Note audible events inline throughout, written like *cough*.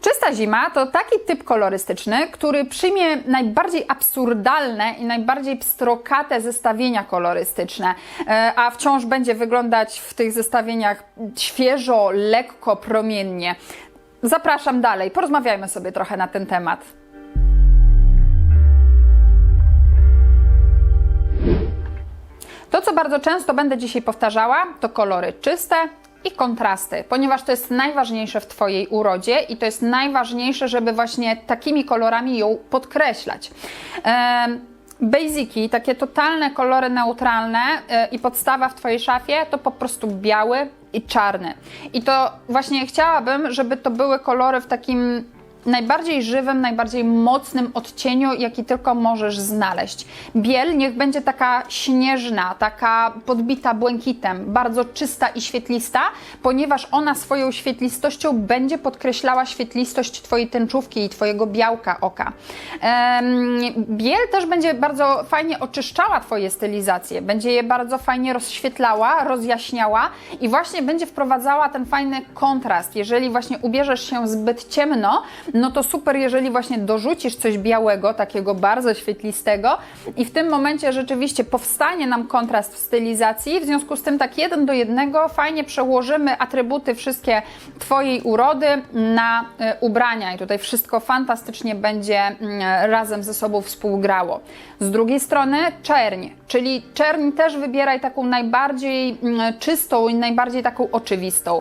Czysta zima to taki typ kolorystyczny, który przyjmie najbardziej absurdalne i najbardziej pstrokate zestawienia kolorystyczne, e, a wciąż będzie wyglądać w tych zestawieniach świeżo, lekko, promiennie. Zapraszam dalej, porozmawiajmy sobie trochę na ten temat. To, co bardzo często będę dzisiaj powtarzała, to kolory czyste i kontrasty, ponieważ to jest najważniejsze w Twojej urodzie i to jest najważniejsze, żeby właśnie takimi kolorami ją podkreślać. Basiki, takie totalne kolory neutralne e, i podstawa w Twojej szafie to po prostu biały i czarny. I to właśnie chciałabym, żeby to były kolory w takim najbardziej żywym, najbardziej mocnym odcieniu, jaki tylko możesz znaleźć. Biel niech będzie taka śnieżna, taka podbita błękitem, bardzo czysta i świetlista, ponieważ ona swoją świetlistością będzie podkreślała świetlistość Twojej tęczówki i Twojego białka oka. Biel też będzie bardzo fajnie oczyszczała Twoje stylizacje, będzie je bardzo fajnie rozświetlała, rozjaśniała i właśnie będzie wprowadzała ten fajny kontrast. Jeżeli właśnie ubierzesz się zbyt ciemno, no to super, jeżeli właśnie dorzucisz coś białego, takiego bardzo świetlistego i w tym momencie rzeczywiście powstanie nam kontrast w stylizacji, w związku z tym tak jeden do jednego fajnie przełożymy atrybuty wszystkie Twojej urody na y, ubrania i tutaj wszystko fantastycznie będzie mm, razem ze sobą współgrało. Z drugiej strony czerń, czyli czerń też wybieraj taką najbardziej mm, czystą i najbardziej taką oczywistą.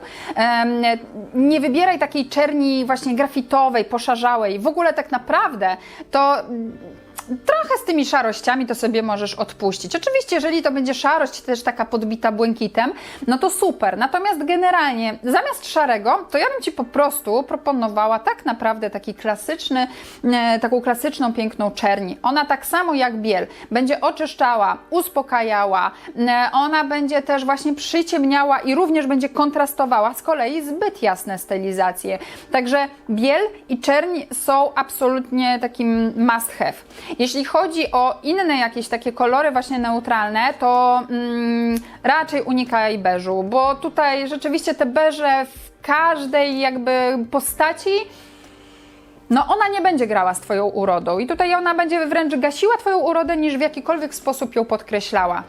Nie wybieraj takiej czerni właśnie grafitowej, poszarzałej. W ogóle tak naprawdę to trochę z tymi szarościami to sobie możesz odpuścić. Oczywiście, jeżeli to będzie szarość też taka podbita błękitem, no to super. Natomiast generalnie zamiast szarego, to ja bym Ci po prostu proponowała tak naprawdę taki klasyczny, e, taką klasyczną, piękną czerni. Ona tak samo jak biel będzie oczyszczała, uspokajała, e, ona będzie też właśnie przyciemniała i również będzie kontrastowała z kolei zbyt jasne stylizacje. Także biel i czerń są absolutnie takim must have. Jeśli chodzi o inne jakieś takie kolory właśnie neutralne, to mm, raczej unikaj beżu, bo tutaj rzeczywiście te beże w każdej jakby postaci no ona nie będzie grała z Twoją urodą i tutaj ona będzie wręcz gasiła Twoją urodę niż w jakikolwiek sposób ją podkreślała.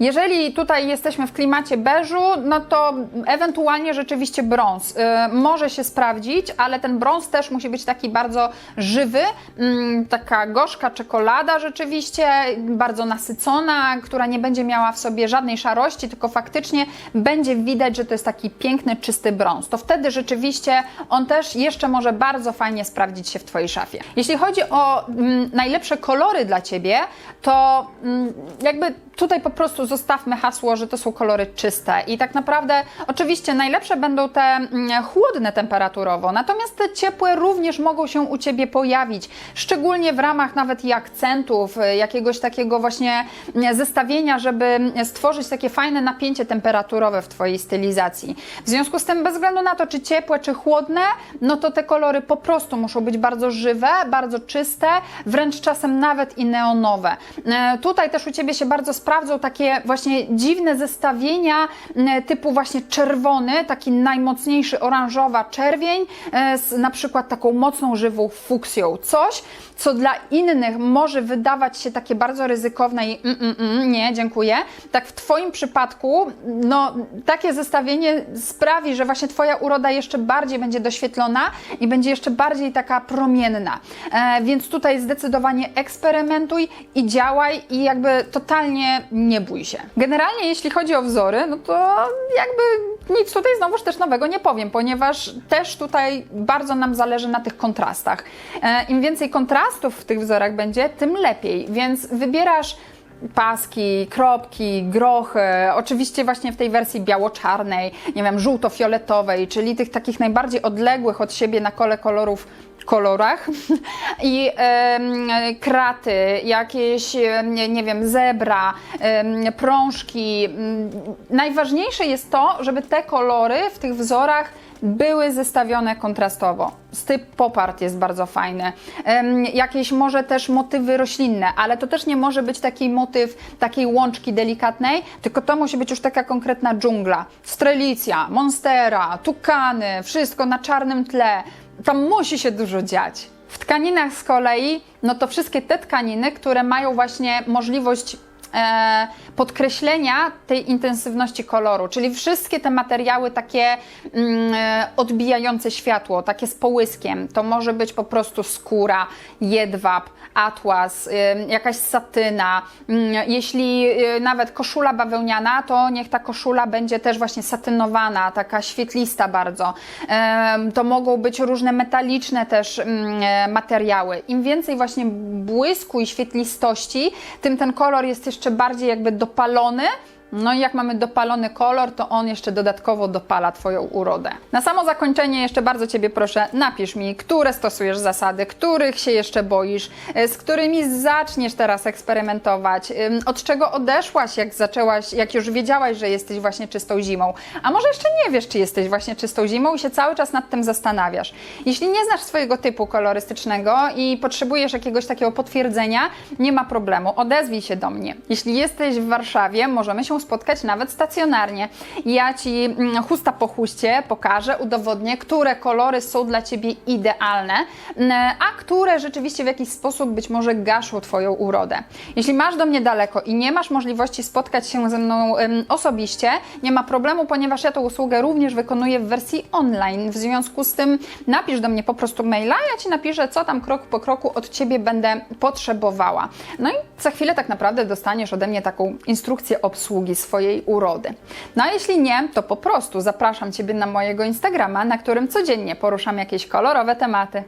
Jeżeli tutaj jesteśmy w klimacie beżu, no to ewentualnie rzeczywiście brąz y, może się sprawdzić, ale ten brąz też musi być taki bardzo żywy, mm, taka gorzka czekolada rzeczywiście, bardzo nasycona, która nie będzie miała w sobie żadnej szarości, tylko faktycznie będzie widać, że to jest taki piękny, czysty brąz. To wtedy rzeczywiście on też jeszcze może bardzo fajnie sprawdzić się w Twojej szafie. Jeśli chodzi o mm, najlepsze kolory dla Ciebie, to mm, jakby tutaj po prostu zostawmy hasło, że to są kolory czyste i tak naprawdę oczywiście najlepsze będą te mm, chłodne temperaturowo, natomiast te ciepłe również mogą się u Ciebie pojawić, szczególnie w ramach nawet i akcentów, y, jakiegoś takiego właśnie mm, zestawienia, żeby stworzyć takie fajne napięcie temperaturowe w Twojej stylizacji. W związku z tym, bez względu na to, czy ciepłe, czy chłodne, no to te kolory po prostu muszą być bardzo żywe, bardzo czyste, wręcz czasem nawet i neonowe. E, Tutaj też u Ciebie się bardzo sprawdzą takie właśnie dziwne zestawienia typu właśnie czerwony, taki najmocniejszy oranżowa czerwień e, z na przykład taką mocną żywą fuksją. Coś, co dla innych może wydawać się takie bardzo ryzykowne i mm, mm, mm, nie, dziękuję. Tak w Twoim przypadku, no takie zestawienie sprawi, że właśnie Twoja uroda jeszcze bardziej będzie doświetlona i będzie jeszcze bardziej taka promienna. E, więc tutaj zdecydowanie eksperymentuj i działaj i jakby totalnie nie bój się. Generalnie jeśli chodzi o wzory, no to jakby nic tutaj znowuż też nowego nie powiem, ponieważ też tutaj bardzo nam zależy na tych kontrastach. E, Im więcej kontrastów w tych wzorach będzie, tym lepiej, więc wybierasz paski, kropki, grochy, oczywiście właśnie w tej wersji biało-czarnej, nie wiem, żółto-fioletowej, czyli tych takich najbardziej odległych od siebie na kole kolorów kolorach *laughs* i kraty, jakieś, nie, wiem, zebra, prążki. Mm, Najważniejsze jest to, żeby te kolory w tych wzorach były zestawione kontrastowo. Styp popart jest bardzo fajny. Jakieś może też motywy roślinne, ale to też nie może być taki motyw takiej łączki delikatnej, tylko to musi być już taka konkretna dżungla. Strelicja, monstera, tukany, wszystko na czarnym tle tam musi się dużo dziać. W tkaninach z kolei, no to wszystkie te tkaniny, które mają właśnie możliwość podkreślenia tej intensywności koloru, czyli wszystkie te materiały takie mm, e, odbijające światło, takie z połyskiem. To może być po prostu skóra, jedwab, atłas, y, jakaś satyna. Mm, Jeśli nawet koszula bawełniana, to niech ta koszula będzie też właśnie satynowana, taka świetlista bardzo. To mogą być różne metaliczne też mm, e, materiały. Im więcej właśnie błysku i świetlistości, tym ten kolor jest jeszcze bardziej jakby dopalony. No i jak mamy dopalony kolor, to on jeszcze dodatkowo dopala Twoją urodę. Na samo zakończenie jeszcze bardzo Ciebie proszę, napisz mi, które stosujesz zasady, których się jeszcze boisz, e, z którymi zaczniesz teraz eksperymentować, ym, od czego odeszłaś, jak zaczęłaś, jak już wiedziałaś, że jesteś właśnie czystą zimą, a może jeszcze nie wiesz, czy jesteś właśnie czystą zimą i się cały czas nad tym zastanawiasz. Jeśli nie znasz swojego typu kolorystycznego i potrzebujesz jakiegoś takiego potwierdzenia, nie ma problemu, odezwij się do mnie. Jeśli jesteś w Warszawie, możemy się spotkać nawet stacjonarnie. Ja Ci mm, chusta po chuście pokażę, udowodnię, które kolory są dla Ciebie idealne, mm, a które rzeczywiście w jakiś sposób być może gaszą Twoją urodę. Jeśli masz do mnie daleko i nie masz możliwości spotkać się ze mną em, osobiście, nie ma problemu, ponieważ ja tę usługę również wykonuję w wersji online. W związku z tym napisz do mnie po prostu maila, ja Ci napiszę, co tam krok po kroku od Ciebie będę potrzebowała. No i za chwilę tak naprawdę dostaniesz ode mnie taką instrukcję obsługi swojej urody. No a jeśli nie, to po prostu zapraszam Ciebie na mojego Instagrama, na którym codziennie poruszam jakieś kolorowe tematy.